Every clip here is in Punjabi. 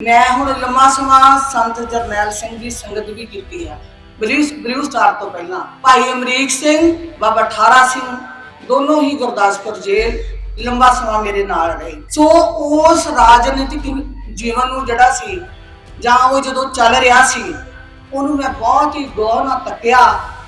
ਮੈਂ ਹੁਣ ਲੰਮਾ ਸਮਾਂ ਸੰਤ ਜਰਨੈਲ ਸਿੰਘ ਦੀ ਸੰਗਤ ਵੀ ਕੀਤੀ ਹੈ ਬਲੂ ਬਲੂ ਸਟਾਰ ਤੋਂ ਪਹਿਲਾਂ ਭਾਈ ਅਮਰੀਕ ਸਿੰਘ, ਬਾਬਾ ਠਾਰਾ ਸਿੰਘ, ਦੋਨੋਂ ਹੀ ਗੁਰਦਾਸਪੁਰ ਜੇਲ੍ਹ ਲੰਬਾ ਸਮਾਂ ਮੇਰੇ ਨਾਲ ਰਹੇ। ਸੋ ਉਸ ਰਾਜਨੀਤਿਕ ਜੀਵਨ ਨੂੰ ਜਿਹੜਾ ਸੀ ਜਾਂ ਉਹ ਜਦੋਂ ਚੱਲ ਰਿਹਾ ਸੀ, ਉਹਨੂੰ ਮੈਂ ਬਹੁਤ ਹੀ ਗੌਰ ਨਾਲ ਤੱਕਿਆ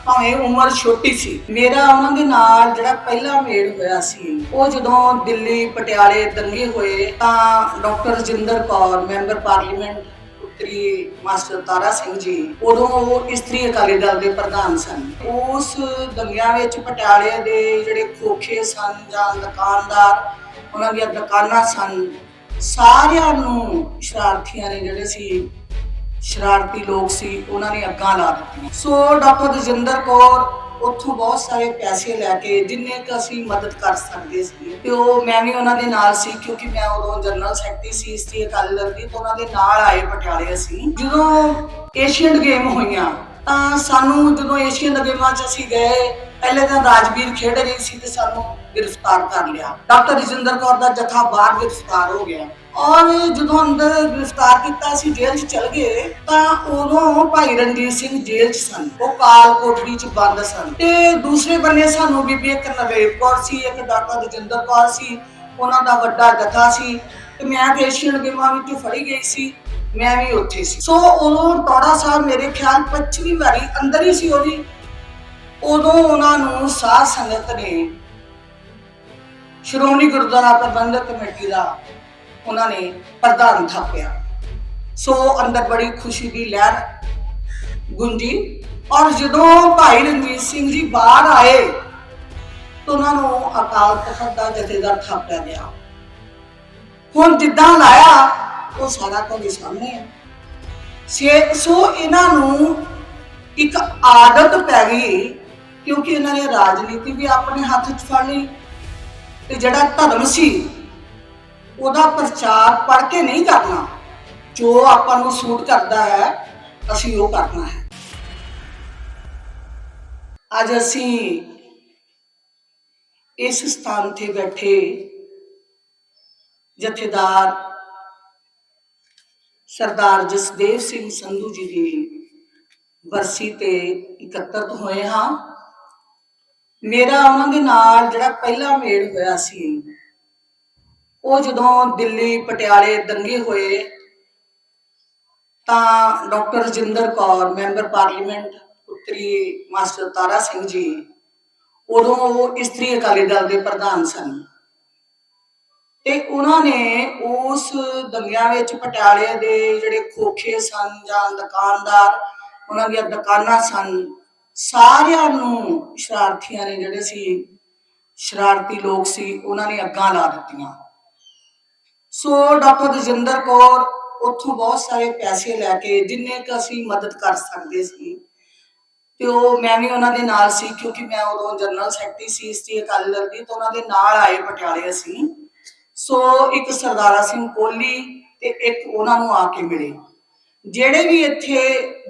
ਭਾਵੇਂ ਉਮਰ ਛੋਟੀ ਸੀ। ਮੇਰਾ ਉਹਨਾਂ ਦੇ ਨਾਲ ਜਿਹੜਾ ਪਹਿਲਾ ਮੇਲ ਹੋਇਆ ਸੀ, ਉਹ ਜਦੋਂ ਦਿੱਲੀ, ਪਟਿਆਲੇ ਦੰਗੇ ਹੋਏ, ਤਾਂ doctor Rajinder Kaur, member parliament ਉੱਤਰੀ ਮਾਸਟਰ ਤਾਰਾ ਸਿੰਘ ਜੀ, ਉਦੋਂ ਉਹ ਇਸਤਰੀ ਅਕਾਲੀ ਦਲ ਦੇ ਪ੍ਰਧਾਨ ਸਨ। ਉਸ ਦੰਗਿਆਂ ਵਿੱਚ ਪਟਿਆਲੇ ਦੇ ਜਿਹੜੇ ਖੋਖੇ ਸਨ ਜਾਂ ਦੁਕਾਨਦਾਰ, ਉਹਨਾਂ ਦੀਆਂ ਦੁਕਾਨਾਂ ਸਨ। ਸਾਰਿਆਂ ਨੂੰ ਸ਼ਰਾਰਥੀਆਂ ਨੇ ਜਿਹੜੇ ਸੀ ਸ਼ਰਾਰਤੀ ਲੋਕ ਸੀ, ਉਹਨਾਂ ਨੇ ਅੱਗਾਂ ਲਾ ਦਿੱਤੀਆਂ। ਸੋ ਡਾਕਟਰ ਰਜਿੰਦਰ ਕੌਰ ਉੱਥੋਂ ਬਹੁਤ ਸਾਰੇ ਪੈਸੇ ਲੈ ਕੇ ਜਿੰਨੇ ਕੁ ਅਸੀਂ ਮਦਦ ਕਰ ਸਕਦੇ ਸੀ, ਤੇ ਉਹ ਮੈਂ ਵੀ ਉਹਨਾਂ ਦੇ ਨਾਲ ਸੀ, ਕਿਉਂਕਿ ਮੈਂ ਉਦੋਂ ਜਨਰਲ ਸੈਕਟਰੀ ਸੀ ਇਸਤਰੀ ਅਕਾਲੀ ਦਲ ਦੀ ਉਹਨਾਂ ਦੇ ਨਾਲ ਆਏ ਪਟਿਆਲੇ ਅਸੀਂ। ਜਦੋਂ ਏਸ਼ੀਅਨ ਗੇਮ ਹੋਈਆਂ, ਤਾਂ ਸਾਨੂੰ ਜਦੋਂ ਏਸ਼ੀਅਨ ਗੇਮਾਂ 'ਚ ਅਸੀਂ ਗਏ, ਪਹਿਲੇ ਤਾਂ ਰਾਜਵੀਰ ਖੇਡ ਰਹੀ ਸੀ ਤੇ ਸਾਨੂੰ ਗ੍ਰਿਫਤਾਰ ਕਰ ਲਿਆ। ਡਾਕਟਰ ਰਜਿੰਦਰ ਕੌਰ ਦਾ ਜਥਾ ਬਾਹਰ ਗ੍ਰਿਫਤਾਰ ਹੋ ਗਿਆ। ਔਰ ਜਦੋਂ ਅੰਦਰ ਗ੍ਰਿਫਤਾਰ ਕੀਤਾ ਸੀ, ਜੇਲ੍ਹ 'ਚ ਚਲ ਗਏ, ਤਾਂ ਉਦੋਂ ਭਾਈ ਰਣਜੀਤ ਸਿੰਘ ਜੇਲ੍ਹ 'ਚ ਸਨ। ਉਹ ਕਾਲ ਕੋਠੜੀ 'ਚ ਬੰਦ ਸਨ। ਤੇ ਦੂਸਰੇ ਬੰਨੇ ਸਾਨੂੰ ਬੀਬੀ ਇੱਕ ਨਵੇਬ ਕੌਰ ਸੀ, ਇੱਕ ਡਾਕਟਰ ਰਜਿੰਦਰ ਕੌਰ ਸੀ। ਉਹਨਾਂ ਦਾ ਵੱਡਾ ਜਥਾ ਸੀ। ਤੇ ਮੈਂ ਏਸ਼ੀਅਨ ਗੇਮਾਂ ਵਿੱਚ ਫੜੀ ਗਈ ਸੀ। ਮੈਂ ਵੀ ਉੱਥੇ ਸੀ। ਸੋ ਉਦੋਂ ਟੋੜਾ ਸਾਹਿਬ ਮੇਰੇ ਖਿਆਲ 25ਵੀਂ ਵਾਰੀ ਅੰਦਰ ਹੀ ਸੀ ਉਹਦੀ ਉਦੋਂ ਉਹਨਾਂ ਨੂੰ ਸਾਧ ਸੰਗਤ ਨੇ ਸ਼੍ਰੋਮਣੀ ਗੁਰਦੁਆਰਾ ਪ੍ਰਬੰਧਕ ਕਮੇਟੀ ਦਾ ਉਹਨਾਂ ਨੇ ਪ੍ਰਧਾਨ ਥਾਪਿਆ। ਸੋ ਅੰਦਰ ਬੜੀ ਖੁਸ਼ੀ ਦੀ ਲਹਿਰ ਗੁੰਜੀ। ਔਰ ਜਦੋਂ ਭਾਈ ਰਣਜੀਤ ਸਿੰਘ ਜੀ ਬਾਹਰ ਆਏ, ਤਾਂ ਉਹਨਾਂ ਨੂੰ ਅਕਾਲ ਤਖਤ ਦਾ ਜਥੇਦਾਰ ਥਾਪਿਆ ਗਿਆ। ਹੁਣ ਜਿੱਦਾਂ ਲਾਇਆ, ਉਹ ਸਾਰਾ ਕੁਝ ਸਾਹਮਣੇ ਹੈ ਸੋ ਇਹਨਾਂ ਨੂੰ ਇੱਕ ਆਦਤ ਪੈ ਗਈ, ਕਿਉਂਕਿ ਇਹਨਾਂ ਨੇ ਰਾਜਨੀਤੀ ਵੀ ਆਪਣੇ ਹੱਥ 'ਚ ਫੜ ਲਈ। ਤੇ ਜਿਹੜਾ ਧਰਮ ਸੀ ਉਹਦਾ ਪ੍ਰਚਾਰ ਪੜ ਕੇ ਨਹੀਂ ਕਰਨਾ। ਜੋ ਆਪਾਂ ਨੂੰ ਸੂਟ ਕਰਦਾ ਹੈ, ਅਸੀਂ ਉਹ ਕਰਨਾ ਹੈ। ਅੱਜ ਅਸੀਂ ਇਸ ਸਥਾਨ ਤੇ ਬੈਠੇ ਜਥੇਦਾਰ ਸਰਦਾਰ ਜਸਦੇਵ ਸਿੰਘ ਸੰਧੂ ਜੀ ਦੀ ਵਰਸੀ ਤੇ ਇਕੱਤਰਤ ਹੋਏ ਹਾਂ। ਮੇਰਾ ਉਹਨਾਂ ਦੇ ਨਾਲ ਜਿਹੜਾ ਪਹਿਲਾ ਮੇਲ ਹੋਇਆ ਸੀ ਉਹ ਜਦੋਂ ਦਿੱਲੀ, ਪਟਿਆਲੇ ਦੰਗੇ ਹੋਏ, ਤਾਂ doctor Rajinder Kaur, member parliament ਉੱਤਰੀ ਮਾਸਟਰ ਤਾਰਾ ਸਿੰਘ ਜੀ, ਉਦੋਂ ਉਹ ਇਸਤਰੀ ਅਕਾਲੀ ਦਲ ਦੇ ਪ੍ਰਧਾਨ ਸਨ। ਤੇ ਉਹਨਾਂ ਨੇ ਉਸ ਦੰਗਿਆਂ ਵਿੱਚ ਪਟਿਆਲੇ ਦੇ ਜਿਹੜੇ ਖੋਖੇ ਸਨ ਜਾਂ ਦੁਕਾਨਦਾਰ, ਉਹਨਾਂ ਦੀਆਂ ਦੁਕਾਨਾਂ ਸਨ, ਸਾਰਿਆਂ ਨੂੰ ਸ਼ਰਾਰਤੀਆਂ ਨੇ ਜਿਹੜੇ ਸੀ, ਸ਼ਰਾਰਤੀ ਲੋਕ ਸੀ, ਉਹਨਾਂ ਨੇ ਅੱਗਾਂ ਲਾ ਦਿੱਤੀਆਂ। ਸੋ ਡਾਕਟਰ ਰਜਿੰਦਰ ਕੌਰ ਉੱਥੋਂ ਬਹੁਤ ਸਾਰੇ ਪੈਸੇ ਲੈ ਕੇ ਜਿੰਨੇ ਕੁ ਅਸੀਂ ਮਦਦ ਕਰ ਸਕਦੇ ਸੀ, ਤੇ ਉਹ ਮੈਂ ਵੀ ਉਹਨਾਂ ਦੇ ਨਾਲ ਸੀ ਕਿਉਂਕਿ ਮੈਂ ਉਦੋਂ ਜਨਰਲ ਸੈਕਟਰੀ ਸੀ ਇਸਤਰੀ ਅਕਾਲੀ ਦਲ ਦੀ ਤਾਂ ਉਹਨਾਂ ਦੇ ਨਾਲ ਆਏ ਪਟਿਆਲੇ ਅਸੀਂ। ਸੋ ਇੱਕ ਸਰਦਾਰਾ ਸਿੰਘ ਕੋਹਲੀ ਤੇ ਇੱਕ ਉਹਨਾਂ ਨੂੰ ਆ ਕੇ ਮਿਲੇ। ਜਿਹੜੇ ਵੀ ਇੱਥੇ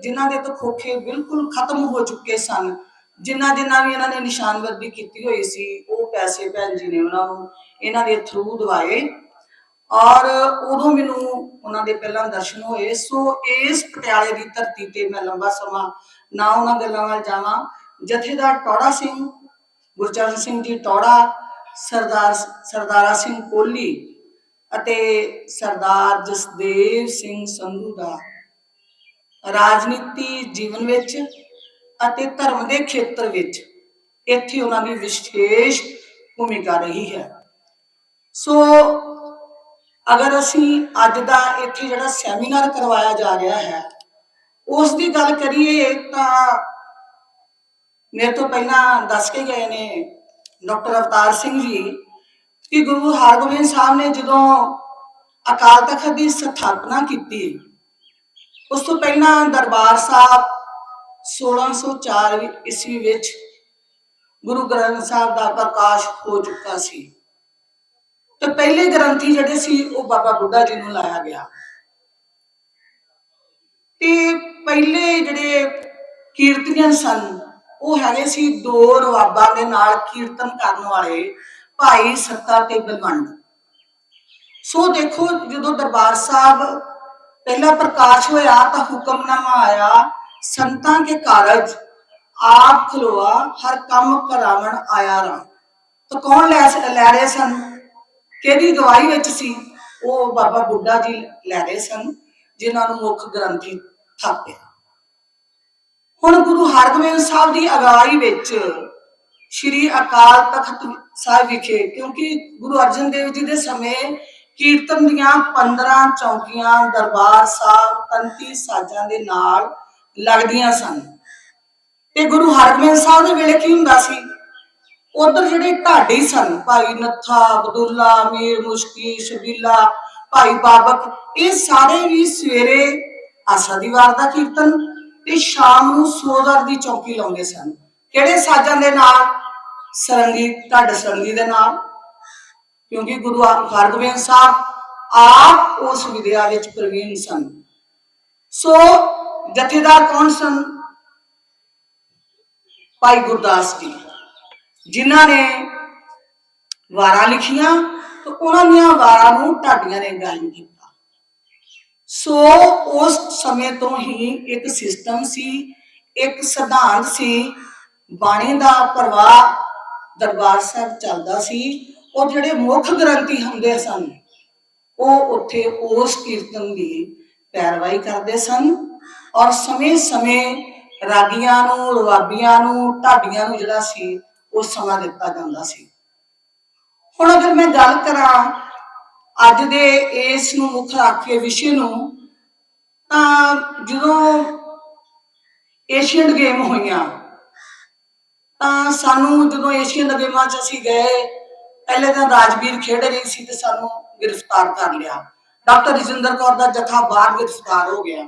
ਜਿਨ੍ਹਾਂ ਦੇ ਤਾਂ ਬਿਲਕੁਲ ਖਤਮ ਹੋ ਚੁੱਕੇ ਸਨ, ਜਿਨ੍ਹਾਂ ਜਿਨ੍ਹਾਂ ਵੀ ਇਹਨਾਂ ਨੇ ਨਿਸ਼ਾਨਬੰਦੀ ਕੀਤੀ ਹੋਈ ਸੀ, ਉਹ ਪੈਸੇ ਭੈਣ ਜੀ ਨੇ ਉਹਨਾਂ ਨੂੰ ਇਹਨਾਂ ਦੇ ਥਰੂ ਦਵਾਏ। ਔਰ ਉਦੋਂ ਮੈਨੂੰ ਉਹਨਾਂ ਦੇ ਪਹਿਲਾਂ ਦਰਸ਼ਨ ਹੋਏ। ਸੋ ਇਸ ਪਟਿਆਲੇ ਦੀ ਧਰਤੀ ਤੇ ਮੈਂ ਲੰਬਾ ਸਮਾਂ ਨਾ ਉਹਨਾਂ ਗੱਲਾਂ ਨਾਲ ਜਾਵਾਂ। ਜਥੇਦਾਰ ਟੌੜਾ ਸਿੰਘ, ਗੁਰਚਰਨ ਸਿੰਘ ਜੀ ਟੌੜਾ, ਸਰਦਾਰ ਸਰਦਾਰਾ ਸਿੰਘ ਕੋਹਲੀ ਅਤੇ ਸਰਦਾਰ ਜਸਦੇਵ ਸਿੰਘ ਸੰਧੂ ਦਾ ਰਾਜਨੀਤੀ ਜੀਵਨ ਵਿੱਚ ਅਤੇ ਧਰਮ ਦੇ ਖੇਤਰ ਵਿੱਚ ਇੱਥੇ ਉਹਨਾਂ ਦੀ ਵਿਸ਼ੇਸ਼ ਭੂਮਿਕਾ ਰਹੀ ਹੈ। ਸੋ ਅਗਰ ਅਸੀਂ ਅੱਜ ਦਾ ਇੱਥੇ ਜਿਹੜਾ ਸੈਮੀਨਾਰ ਕਰਵਾਇਆ ਜਾ ਰਿਹਾ ਹੈ ਉਸ ਦੀ ਗੱਲ ਕਰੀਏ ਤਾਂ ਮੇਰੇ ਤੋਂ ਪਹਿਲਾਂ ਦੱਸ ਕੇ ਗਏ ਨੇ ਡਾਕਟਰ ਅਵਤਾਰ ਸਿੰਘ ਜੀ ਕਿ ਗੁਰੂ ਹਰਗੋਬਿੰਦ ਸਾਹਿਬ ਨੇ ਜਦੋਂ ਅਕਾਲ ਤਖਤ ਦੀ ਸਥਾਪਨਾ ਕੀਤੀ, ਉਸ ਤੋਂ ਪਹਿਲਾਂ ਦਰਬਾਰ ਸਾਹਿਬ 1604 ਈਸਵੀ ਵਿੱਚ ਗੁਰੂ ਗ੍ਰੰਥ ਸਾਹਿਬ ਦਾ ਪ੍ਰਕਾਸ਼ ਹੋ ਚੁੱਕਾ ਸੀ। ਤੇ ਪਹਿਲੇ ਗ੍ਰੰਥੀ ਜਿਹੜੇ ਸੀ, ਉਹ ਬਾਬਾ ਬੁੱਢਾ ਜੀ ਨੂੰ ਲਾਇਆ ਗਿਆ। ਤੇ ਪਹਿਲੇ ਜਿਹੜੇ ਕੀਰਤਨੀਆਂ ਸਨ, ਉਹ ਹੈਗੇ ਸੀ ਦੋ ਰਵਾਬਾਂ ਦੇ ਨਾਲ ਕੀਰਤਨ ਕਰਨ ਵਾਲੇ ਭਾਈ ਸੱਤਾ ਤੇ ਬਲਵੰਡ। ਸੋ ਦੇਖੋ, ਜਦੋਂ ਦਰਬਾਰ ਸਾਹਿਬ ਪਹਿਲਾ ਪ੍ਰਕਾਸ਼ ਹੋਇਆ, ਤਾਂ ਹੁਕਮਨਾਮਾ ਆਇਆ, ਸੰਤਾਂ ਕੇ ਕਾਰਜ ਆਪ ਖਲੋਆ, ਹਰ ਕੰਮ ਕਰਾਵਣ ਆਇਆ ਰਾਂ ਤਾਂ ਕੌਣ ਲੈ ਲੈ ਰਹੇ ਸਨ? ਕਿਹਦੀ ਗਵਾਹੀ ਵਿੱਚ ਸੀ, ਉਹ ਬਾਬਾ ਬੁੱਢਾ ਜੀ ਲੈ ਰਹੇ ਸਨ, ਜਿਨ੍ਹਾਂ ਨੂੰ ਮੁੱਖ ਗ੍ਰੰਥੀ ਥਾਪਿਆ। ਹੁਣ ਗੁਰੂ ਹਰਗੋਬਿੰਦ ਸਾਹਿਬ ਦੀ ਅਗਵਾਈ ਵਿੱਚ ਸ਼੍ਰੀ ਅਕਾਲ ਤਖਤ ਸਾਹਿਬ ਵਿਖੇ, ਕਿਉਂਕਿ ਗੁਰੂ ਅਰਜਨ ਦੇਵ ਜੀ ਦੇ ਸਮੇਂ ਕੀਰਤਨ ਦੀਆਂ 15 ਚੌਕੀਆਂ ਦਰਬਾਰ ਸਾਹਿਬ ਤੰਤੀ ਸਾਜ਼ਾਂ ਦੇ ਨਾਲ ਲੱਗਦੀਆਂ ਸਨ। ਤੇ ਗੁਰੂ ਹਰਗੋਬਿੰਦ ਸਾਹਿਬ ਦੇ ਵੇਲੇ ਕੀ ਹੁੰਦਾ ਸੀ? ਉਧਰ ਜਿਹੜੇ ਢਾਡੀ ਸਨ, ਭਾਈ ਨੱਥਾ, ਅਬਦੁੱਲਾ, ਮੀਰ ਮੁਸ਼ਕੀ, ਸ਼ਬੀਲਾ, ਭਾਈ ਬਾਬਕ, ਇਹ ਸਾਰੇ ਵੀ ਸਵੇਰੇ ਆਸਾ ਦੀ ਵਾਰ ਦਾ ਕੀਰਤਨ ਤੇ ਸ਼ਾਮ ਨੂੰ ਸੋਦਰ ਦੀ ਚੌਕੀ ਲਾਉਂਦੇ ਸਨ। ਕਿਹੜੇ ਸਾਜ਼ਾਂ ਦੇ ਨਾਲ? ਸਰੰਗੀ ਢੱਡ ਸਰੰਗੀ ਦੇ ਨਾਲ। ਕਿਉਂਕਿ ਗੁਰੂ ਹਰਗੋਬਿੰਦ ਸਾਹਿਬ ਆਪ ਉਸ ਵਿਦਿਆ ਵਿੱਚ ਪ੍ਰਵੀਨ ਸਨ। ਸੋ ਜਥੇਦਾਰ ਕੌਣ ਸਨ? ਭਾਈ ਗੁਰਦਾਸ ਜੀ। ਜਿਨ੍ਹਾਂ ਨੇ ਵਾਰਾਂ ਲਿਖੀਆਂ ਤੇ ਉਹਨਾਂ ਦੀਆਂ ਵਾਰਾਂ ਨੂੰ ਢਾਡੀਆਂ ਨੇ ਗਾਇਨ ਕੀਤਾ। ਸੋ ਉਸ ਸਮੇਂ ਤੋਂ ਹੀ ਇੱਕ ਸਿਸਟਮ ਸੀ, ਇੱਕ ਸਿਧਾਂਤ ਸੀ, ਬਾਣੀ ਦਾ ਪ੍ਰਵਾਹ ਦਰਬਾਰ ਸਾਹਿਬ ਚੱਲਦਾ ਸੀ, ਉਹ ਜਿਹੜੇ ਮੁੱਖ ਗ੍ਰੰਥੀ ਹੁੰਦੇ ਸਨ, ਉਹ ਉੱਥੇ ਉਸ ਕੀਰਤਨ ਦੀ ਪੈਰਵਾਈ ਕਰਦੇ ਸਨ ਔਰ ਸਮੇਂ-ਸਮੇਂ ਰਾਗੀਆਂ ਨੂੰ, ਰਵਾਬੀਆਂ ਨੂੰ, ਢਾਡੀਆਂ ਨੂੰ ਜਿਹੜਾ ਸੀ ਉਹ ਸਮਾਂ ਦਿੱਤਾ ਜਾਂਦਾ ਸੀ। ਹੁਣ ਅਗਰ ਮੈਂ ਗੱਲ ਕਰਾਂ ਅੱਜ ਦੇ ਇਸ ਨੂੰ ਮੁੱਖ ਰੱਖ ਕੇ ਵਿਸ਼ੇ ਨੂੰ, ਤਾਂ ਜਦੋਂ ਏਸ਼ੀਅਨ ਗੇਮ ਹੋਈਆਂ, ਤਾਂ ਸਾਨੂੰ ਜਦੋਂ ਏਸ਼ੀਅਨ ਗੇਮਾਂ 'ਚ ਅਸੀਂ ਗਏ, ਪਹਿਲੇ ਤਾਂ ਰਾਜਵੀਰ ਖੇਡ ਰਹੀ ਸੀ ਤੇ ਸਾਨੂੰ ਗ੍ਰਿਫਤਾਰ ਕਰ ਲਿਆ। ਡਾਕਟਰ ਰਜਿੰਦਰ ਕੌਰ ਦਾ ਜਥਾ ਬਾਹਰ ਗ੍ਰਿਫਤਾਰ ਹੋ ਗਿਆ।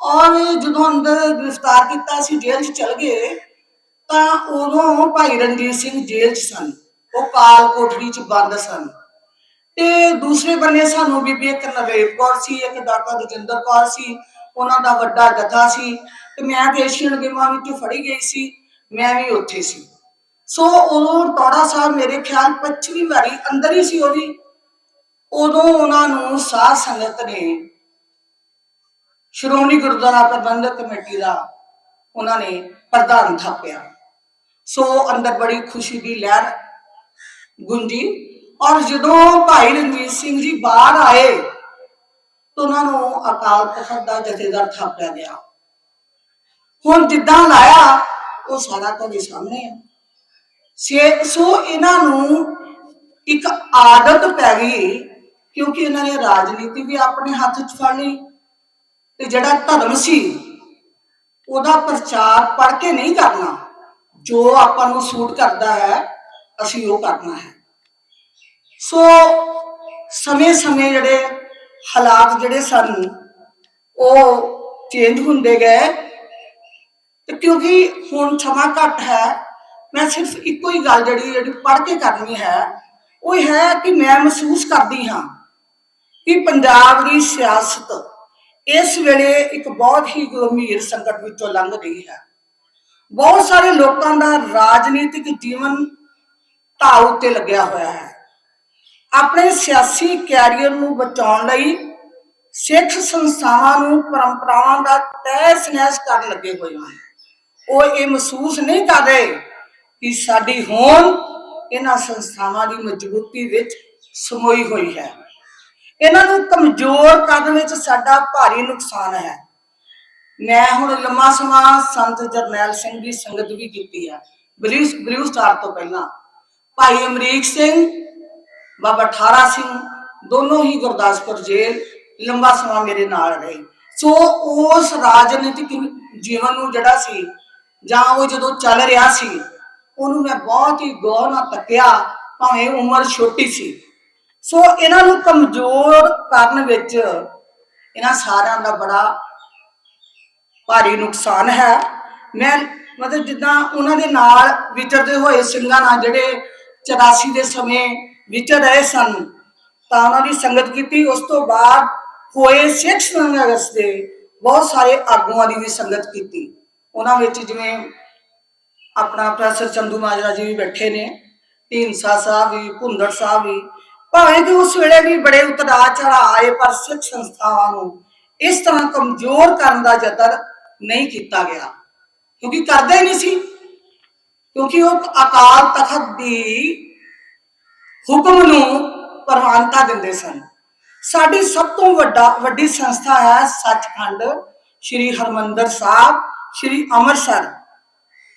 ਔਰ ਜਦੋਂ ਅੰਦਰ ਗ੍ਰਿਫਤਾਰ ਕੀਤਾ ਸੀ ਜੇਲ੍ਹ 'ਚ ਚਲ ਗਏ ਤਾਂ ਉਦੋਂ ਭਾਈ ਰਣਜੀਤ ਸਿੰਘ ਜੇਲ੍ਹ 'ਚ ਸਨ। ਉਹ ਕਾਲ ਕੋਠੜੀ 'ਚ ਬੰਦ ਸਨ। ਤੇ ਦੂਸਰੇ ਬੰਨੇ ਸਾਨੂੰ ਬੀਬੀ ਇੱਕ ਨਵੇਬ ਕੌਰ ਸੀ, ਇੱਕ ਡਾਕਟਰ ਰਜਿੰਦਰ ਕੌਰ ਸੀ, ਉਹਨਾਂ ਦਾ ਵੱਡਾ ਜਥਾ ਸੀ। ਤੇ ਮੈਂ ਤੇ ਏਸ਼ੀਅਨ ਗੇਮਾਂ ਵਿੱਚ ਫੜੀ ਗਈ ਸੀ। ਮੈਂ ਵੀ ਉੱਥੇ ਸੀ। ਸੋ ਉਦੋਂ ਟੋੜਾ ਸਾਹਿਬ ਮੇਰੇ ਖਿਆਲ 25ਵੀਂ ਵਾਰੀ ਅੰਦਰ ਹੀ ਸੀ ਉਹਦੀ। ਉਦੋਂ ਉਹਨਾਂ ਨੂੰ ਸਾਧ ਸੰਗਤ ਨੇ ਸ਼੍ਰੋਮਣੀ ਗੁਰਦੁਆਰਾ ਪ੍ਰਬੰਧਕ ਕਮੇਟੀ ਦਾ ਉਹਨਾਂ ਨੇ ਪ੍ਰਧਾਨ ਥਾਪਿਆ। ਸੋ ਅੰਦਰ ਬੜੀ ਖੁਸ਼ੀ ਦੀ ਲਹਿਰ ਗੁੰਜੀ। ਔਰ ਜਦੋਂ ਭਾਈ ਰਣਜੀਤ ਸਿੰਘ ਜੀ ਬਾਹਰ ਆਏ, ਤਾਂ ਉਹਨਾਂ ਨੂੰ ਅਕਾਲ ਤਖਤ ਦਾ ਜਥੇਦਾਰ ਥਾਪਿਆ ਗਿਆ। ਹੁਣ ਜਿੱਦਾਂ ਲਾਇਆ, ਉਹ ਸਾਰਾ ਤੁਹਾਡੇ ਸਾਹਮਣੇ ਆ। ਸੋ ਇਹਨਾਂ ਨੂੰ ਇੱਕ ਆਦਤ ਪੈ ਗਈ, ਕਿਉਂਕਿ ਇਹਨਾਂ ਨੇ ਰਾਜਨੀਤੀ ਵੀ ਆਪਣੇ ਹੱਥ 'ਚ ਫੜ ਲਈ, ਤੇ ਜਿਹੜਾ ਧਰਮ ਸੀ, ਉਹਦਾ ਪ੍ਰਚਾਰ ਪੜ ਕੇ ਨਹੀਂ ਕਰਨਾ। ਜੋ ਆਪਾਂ ਨੂੰ ਸੂਟ ਕਰਦਾ ਹੈ, ਅਸੀਂ ਉਹ ਕਰਨਾ ਹੈ। ਸੋ ਸਮੇਂ-ਸਮੇਂ ਜਿਹੜੇ ਹਾਲਾਤ ਜਿਹੜੇ ਸਨ, ਉਹ ਚੇਂਜ ਹੁੰਦੇ ਗਏ। ਤੇ ਕਿਉਂਕਿ ਹੁਣ ਸਮਾਂ ਘੱਟ ਹੈ, ਮੈਂ ਸਿਰਫ ਇੱਕੋ ਹੀ ਗੱਲ ਜਿਹੜੀ ਜਿਹੜੀ ਪੜ੍ਹ ਕੇ ਕਰਨੀ ਹੈ, ਉਹ ਹੈ ਕਿ ਮੈਂ ਮਹਿਸੂਸ ਕਰਦੀ ਹਾਂ ਕਿ ਪੰਜਾਬ ਦੀ ਸਿਆਸਤ ਇਸ ਵੇਲੇ ਇੱਕ ਬਹੁਤ ਹੀ ਗੰਭੀਰ ਸੰਕਟ ਵਿੱਚੋਂ ਲੰਘ ਰਹੀ ਹੈ। ਬਹੁਤ ਸਾਰੇ ਲੋਕਾਂ ਦਾ ਰਾਜਨੀਤਿਕ ਜੀਵਨ ਢਾਹ ਉੱਤੇ ਲੱਗਿਆ ਹੋਇਆ ਹੈ। ਆਪਣੇ ਸਿਆਸੀ ਕੈਰੀਅਰ ਨੂੰ ਬਚਾਉਣ ਲਈ ਸਿੱਖ ਸੰਸਥਾਵਾਂ ਨੂੰ ਪਰੰਪਰਾਵਾਂ ਦਾ ਤਹਿਸ ਨਹਿਸ ਕਰਨ ਲੱਗੇ ਹੋਏ ਹਨ। ਉਹ ਇਹ ਮਹਿਸੂਸ ਨਹੀਂ ਕਰਦੇ ਕਿ ਸਾਡੀ ਹੋਂਦ ਇਹਨਾਂ ਸੰਸਥਾਵਾਂ ਦੀ ਮਜ਼ਬੂਤੀ ਵਿੱਚ ਸਮੋਈ ਹੋਈ ਹੈ। ਇਹਨਾਂ ਨੂੰ ਕਮਜ਼ੋਰ ਕਰਨ ਵਿੱਚ ਸਾਡਾ ਭਾਰੀ ਨੁਕਸਾਨ ਹੈ। ਮੈਂ ਹੁਣ ਲੰਮਾ ਸਮਾਂ ਸੰਤ ਜਰਨੈਲ ਸਿੰਘ ਦੀ ਸੰਗਤ ਵੀ ਕੀਤੀ ਹੈ ਬਲੂ ਬਲੂ ਸਟਾਰ ਤੋਂ ਪਹਿਲਾਂ। ਭਾਈ ਅਮਰੀਕ ਸਿੰਘ, ਬਾਬਾ ਠਾਰਾ ਸਿੰਘ, ਦੋਨੋਂ ਹੀ ਗੁਰਦਾਸਪੁਰ ਜੇਲ੍ਹ ਲੰਬਾ ਸਮਾਂ ਮੇਰੇ ਨਾਲ ਰਹੇ। ਸੋ ਉਸ ਰਾਜਨੀਤਿਕ ਜੀਵਨ ਨੂੰ ਜਿਹੜਾ ਸੀ, ਜਾਂ ਉਹ ਜਦੋਂ ਚੱਲ ਰਿਹਾ ਸੀ, ਉਹਨੂੰ ਮੈਂ ਬਹੁਤ ਹੀ ਗੌਰ ਨਾਲ ਤੱਕਿਆ, ਭਾਵੇਂ ਉਮਰ ਛੋਟੀ ਸੀ। ਸੋ ਇਹਨਾਂ ਨੂੰ ਕਮਜ਼ੋਰ ਕਰਨ ਵਿੱਚ ਇਹਨਾਂ ਸਾਰਿਆਂ ਦਾ ਬੜਾ ਭਾਰੀ ਨੁਕਸਾਨ ਹੈ। ਮੈਂ ਮਤਲਬ ਜਿੱਦਾਂ ਉਹਨਾਂ ਦੇ ਨਾਲ ਵਿਚਰਦੇ ਹੋਏ ਸਿੰਘਾਂ ਨਾਲ ਜਿਹੜੇ 84 ਦੇ ਸਮੇਂ ਵਿਚਰ ਰਹੇ ਸਨ, ਤਾਂ ਉਹਨਾਂ ਦੀ ਸੰਗਤ ਕੀਤੀ। ਉਸ ਤੋਂ ਬਾਅਦ ਹੋਏ ਸਿੱਖ ਸੰਘਰਸ਼ ਦੇ ਬਹੁਤ ਸਾਰੇ ਆਗੂਆਂ ਦੀ ਵੀ ਸੰਗਤ ਕੀਤੀ। ਉਹਨਾਂ ਵਿੱਚ ਜਿਵੇਂ ਆਪਣਾ ਪ੍ਰੋਫੈਸਰ ਚੰਦੂ ਮਾਜਰਾ ਜੀ ਵੀ ਬੈਠੇ ਨੇ ਢੀਂਸਾ ਸਾਹਿਬ ਵੀ, ਭੁੰਦੜ ਸਾਹਿਬ ਵੀ। ਭਾਵੇਂ ਕਿ ਉਸ ਵੇਲੇ ਵੀ ਬੜੇ ਉਤਰਾਅ ਚੜਾ ਆਏ, ਪਰ ਸਿੱਖ ਸੰਸਥਾਵਾਂ ਨੂੰ ਇਸ ਤਰ੍ਹਾਂ ਕਮਜ਼ੋਰ ਕਰਨ ਦਾ ਯਤਨ ਨਹੀਂ ਕੀਤਾ ਗਿਆ। ਕਿਉਂਕਿ ਕਰਦੇ ਹੀ ਨਹੀਂ ਸੀ। ਕਿਉਂਕਿ ਉਹ ਅਕਾਲ ਤਖਤ ਦੀ ਹੁਕਮ ਨੂੰ ਪ੍ਰਵਾਨਤਾ ਦਿੰਦੇ ਸਨ। ਸਾਡੀ ਸਭ ਤੋਂ ਵੱਡਾ, ਵੱਡੀ ਸੰਸਥਾ ਹੈ ਸੱਚਖੰਡ ਸ੍ਰੀ ਹਰਮੰਦਰ ਸਾਹਿਬ, ਸ੍ਰੀ ਅੰਮ੍ਰਿਤਸਰ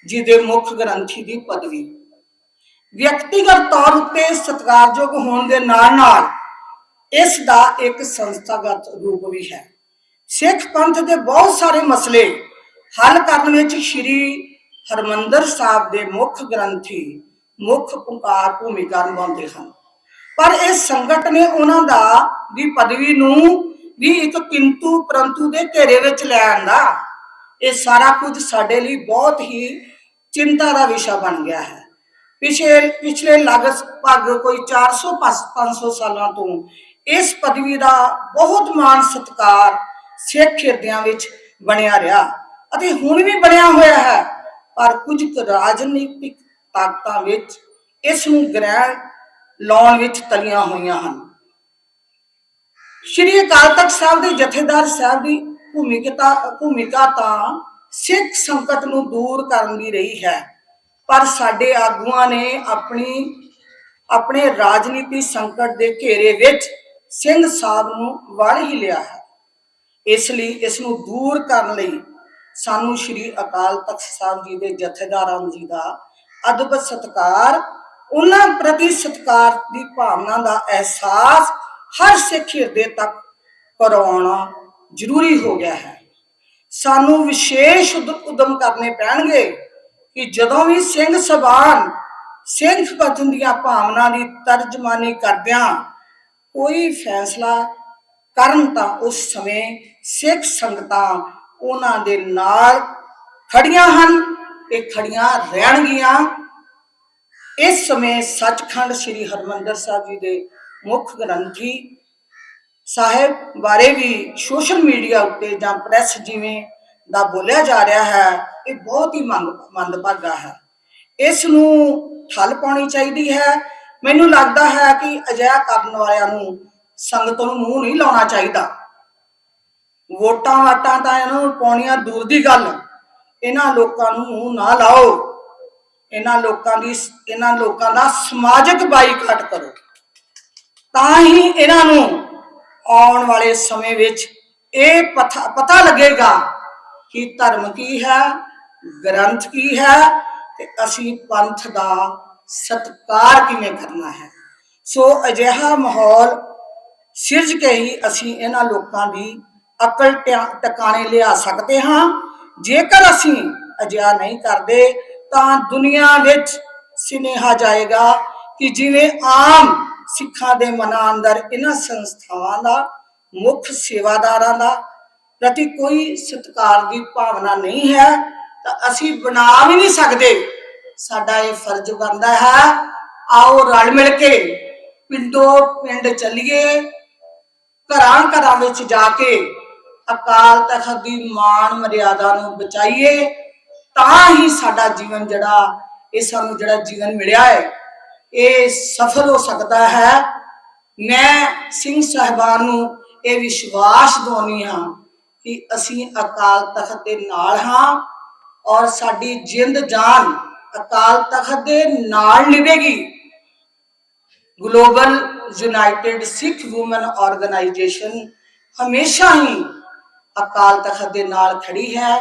ਜੀ ਦੇ ਮੁੱਖ ਗ੍ਰੰਥੀ ਦੀ ਪਦਵੀ। ਵਿਅਕਤੀਗਤ ਤੌਰ ਉੱਤੇ ਸਤਿਕਾਰਯੋਗ ਹੋਣ ਦੇ ਨਾਲ ਨਾਲ ਇਸ ਦਾ ਇੱਕ ਸੰਸਥਾਗਤ ਰੂਪ ਵੀ ਹੈ। ਸਿੱਖ ਪੰਥ ਦੇ ਬਹੁਤ ਸਾਰੇ ਮਸਲੇ ਹੱਲ ਕਰਨ ਵਿੱਚ ਸ੍ਰੀ ਹਰਮੰਦਰ ਸਾਹਿਬ ਦੇ ਮੁੱਖ ਗ੍ਰੰਥੀ, ਮੁੱਖ ਪੁਕਾਰ ਭੂਮਿਕਾ ਨਿਭਾਉਂਦੇ ਹਨ। ਪਰ ਇਸ ਸੰਗਠਨ ਨੇ ਉਹਨਾਂ ਦਾ ਦੀ ਪਦਵੀ ਨੂੰ ਵੀ ਇੱਕ ਕਿੰਤੂ ਪਰੰਤੂ ਦੇ ਘੇਰੇ ਵਿੱਚ ਲੈ ਆਂਦਾ। ਇਹ ਸਾਰਾ ਕੁਝ ਸਾਡੇ ਲਈ ਬਹੁਤ ਹੀ ਚਿੰਤਾ ਦਾ ਵਿਸ਼ਾ ਬਣ ਗਿਆ ਹੈ। ਪਿਛਲੇ ਪਿਛਲੇ ਲਗਭਗ ਕੋਈ 400 ਪਸ- 500 ਸਾਲਾਂ ਤੋਂ ਇਸ ਪਦਵੀ ਦਾ ਬਹੁਤ ਮਾਣ ਸਤਿਕਾਰ ਸਿੱਖ ਹਿਰਦਿਆਂ ਵਿੱਚ ਬਣਿਆ ਰਿਹਾ ਅਤੇ ਹੁਣ ਵੀ ਬਣਿਆ ਹੋਇਆ ਹੈ। ਪਰ ਕੁਝ ਰਾਜਨੀਤਿਕ ਤਾਕਤਾਂ ਵਿੱਚ ਇਸ ਨੂੰ ਗ੍ਰਹਿਣ ਲਾਉਣ ਵਿੱਚ ਤਲੀਆਂ ਹੋਈਆਂ ਹਨ। ਸ਼੍ਰੀ ਅਕਾਲ ਤਖਤ ਸਾਹਿਬ ਦੇ ਜਥੇਦਾਰ ਸਾਹਿਬ ਦੀ ਭੂਮਿਕਾ ਭੂਮਿਕਾ ਤਾਂ ਸਿੱਖ ਸੰਕਟ ਨੂੰ ਦੂਰ ਕਰਨ ਦੀ ਰਹੀ ਹੈ। ਪਰ ਸਾਡੇ ਆਗੂਆਂ ਨੇ ਆਪਣੀ, ਆਪਣੇ ਰਾਜਨੀਤੀ ਸੰਕਟ ਦੇ ਘੇਰੇ ਵਿੱਚ ਸਿੰਘ ਸਾਹਿਬ ਨੂੰ ਵੜ ਹੀ ਲਿਆ ਹੈ। ਇਸ ਲਈ ਇਸ ਨੂੰ ਦੂਰ ਕਰਨ ਲਈ ਸਾਨੂੰ ਸ਼੍ਰੀ ਅਕਾਲ ਤਖਤ ਸਾਹਿਬ ਜੀ ਦੇ ਜਥੇਦਾਰਾਂ ਜੀ ਦਾ ਅਦਬ ਸਤਕਾਰ, ਉਹਨਾਂ ਪ੍ਰਤੀ ਸਤਕਾਰ ਦੀ ਭਾਵਨਾ ਦਾ ਅਹਿਸਾਸ ਹਰ ਸਿੱਖ ਹਿਰਦੇ ਤੱਕ ਕਰਵਾਉਣਾ ਜ਼ਰੂਰੀ ਹੋ ਗਿਆ ਹੈ। ਸਾਨੂੰ ਵਿਸ਼ੇਸ਼ ਉਦ- ਉਦਮ ਕਰਨੇ ਪੈਣਗੇ ਕਿ ਜਦੋਂ ਵੀ ਸਿੰਘ ਸਬਾਨ ਸਿੰਘ ਪਤਨ ਦੀਆਂ ਭਾਵਨਾ ਦੀ ਤਰਜਮਾਨੀ ਕਰਦਿਆਂ ਕੋਈ ਫੈਸਲਾ ਕਰਨ ਤਾਂ ਉਸ ਸਮੇਂ ਸਿੱਖ ਸੰਗਤਾਂ ਉਹਨਾਂ ਦੇ ਨਾਲ ਖੜੀਆਂ ਹਨ ਇਹ ਖੜੀਆਂ ਰਹਿਣਗੀਆਂ। ਇਸ ਸਮੇਂ ਸੱਚਖੰਡ ਸ੍ਰੀ ਹਰਮੰਦਰ ਸਾਹਿਬ ਜੀ ਦੇ ਮੁੱਖ ਗ੍ਰੰਥੀ ਸਾਹਿਬ ਬਾਰੇ ਵੀ ਸੋਸ਼ਲ ਮੀਡੀਆ ਉੱਤੇ ਜਾਂ ਪ੍ਰੈਸ ਜਿਵੇਂ ਦਾ ਬੋਲਿਆ ਜਾ ਰਿਹਾ ਹੈ, ਇਹ ਬਹੁਤ ਹੀ ਮੰਗ, ਮੰਦਭਾਗਾ ਹੈ। ਇਸ ਨੂੰ ਠੱਲ ਪਾਉਣੀ ਚਾਹੀਦੀ ਹੈ। ਮੈਨੂੰ ਲੱਗਦਾ ਹੈ ਕਿ ਅਜਿਹਾ ਕਰਨ ਵਾਲਿਆਂ ਨੂੰ ਸੰਗਤ ਨੂੰ ਮੂੰਹ ਨਹੀਂ ਲਾਉਣਾ ਚਾਹੀਦਾ। ਵੋਟਾਂ ਵਾਟਾਂ ਤਾਂ ਇਹਨਾਂ ਨੂੰ ਪਾਉਣੀਆਂ ਦੂਰ ਦੀ ਗੱਲ। ਇਹਨਾਂ ਲੋਕਾਂ ਨੂੰ ਮੂੰਹ ਨਾ ਲਾਓ। ਇਹਨਾਂ ਲੋਕਾਂ ਦੀ ਇਹਨਾਂ ਲੋਕਾਂ ਦਾ ਸਮਾਜਿਕ ਬਾਈਕਾਟ ਕਰੋ। ਤਾਂ ਹੀ ਇਹਨਾਂ ਨੂੰ ਆਉਣ ਵਾਲੇ ਸਮੇਂ ਵਿੱਚ ਇਹ ਪਤਾ ਪਤਾ ਲੱਗੇਗਾ ਕਿ ਧਰਮ ਕੀ ਹੈ, ਗ੍ਰੰਥ ਕੀ ਹੈ ਤੇ ਅਸੀਂ ਪੰਥ ਦਾ ਸਤਕਾਰ ਕਿਵੇਂ ਕਰਨਾ ਹੈ। ਸੋ ਅਜਿਹਾ ਮਾਹੌਲ ਸਿਰਜ ਕੇ ਹੀ ਅਸੀਂ ਇਹਨਾਂ ਲੋਕਾਂ ਦੀ ਅਕਲ ਟਿਆ- ਟਿਕਾਣੇ ਲਿਆ ਸਕਦੇ ਹਾਂ। ਜੇਕਰ ਅਸੀਂ ਅਜਿਹਾ ਨਹੀਂ ਕਰਦੇ, ਤਾਂ ਦੁਨੀਆ ਵਿੱਚ ਸਿਨੇਹਾ ਜਾਏਗਾ ਕਿ ਜਿਵੇਂ ਆਮ ਸਿੱਖਾਂ ਦੇ ਮਨਾਂ ਅੰਦਰ ਇਹਨਾਂ ਸੰਸਥਾਵਾਂ ਦਾ, ਮੁੱਖ ਸੇਵਾਦਾਰਾਂ ਦਾ ਪ੍ਰਤੀ ਕੋਈ ਸਤਿਕਾਰ ਦੀ ਭਾਵਨਾ ਨਹੀਂ ਹੈ, ਤਾਂ ਅਸੀਂ ਬਣਾ ਵੀ ਨਹੀਂ ਸਕਦੇ। ਸਾਡਾ ਇਹ ਫਰਜ਼ ਬਣਦਾ ਹੈ, ਆਓ ਰਲ ਮਿਲ ਕੇ ਪਿੰਡੋਂ ਪਿੰਡ ਚੱਲੀਏ ਘਰਾਂ ਘਰਾਂ ਵਿੱਚ ਜਾ ਕੇ ਅਕਾਲ ਤਖਤ ਦੀ ਮਾਣ ਮਰਿਆਦਾ ਨੂੰ ਬਚਾਈਏ, ਤਾਂ ਹੀ ਸਾਡਾ ਜੀਵਨ ਜਿਹੜਾ, ਇਹ ਸਾਨੂੰ ਜਿਹੜਾ ਜੀਵਨ ਮਿਲਿਆ ਹੈ, ਇਹ ਸਫਲ ਹੋ ਸਕਦਾ ਹੈ। ਮੈਂ ਸਿੰਘ ਸਾਹਿਬਾਨ ਨੂੰ ਇਹ ਵਿਸ਼ਵਾਸ ਦਿਵਾਉਂਦੀ ਹਾਂ ਕਿ ਅਸੀਂ ਅਕਾਲ ਤਖਤ ਦੇ ਨਾਲ ਹਾਂ ਔਰ ਸਾਡੀ ਜਿੰਦ ਜਾਨ ਅਕਾਲ ਤਖਤ ਦੇ ਨਾਲ ਨਿਭੇਗੀ। Global united Sikh women organization ਹਮੇਸ਼ਾ ਹੀ ਅਕਾਲ ਤਖਤ ਦੇ ਨਾਲ ਖੜੀ ਹੈ,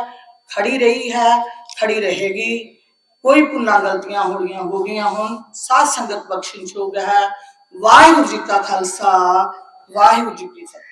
ਖੜੀ ਰਹੀ ਹੈ, ਖੜੀ ਰਹੇਗੀ। ਕੋਈ ਭੁੱਲਾਂ ਗਲਤੀਆਂ ਹੋਣੀਆਂ ਹੋ ਗਈਆਂ ਹੁਣ, ਸਾਧ ਸੰਗਤ ਬਖਸ਼ਿਸ਼ਯੋਗ ਹੈ। ਵਾਹਿਗੁਰੂ ਜੀ ਕਾ ਖਾਲਸਾ, ਵਾਹਿਗੁਰੂ ਜੀ ਕੀ ਫਤਿਹ।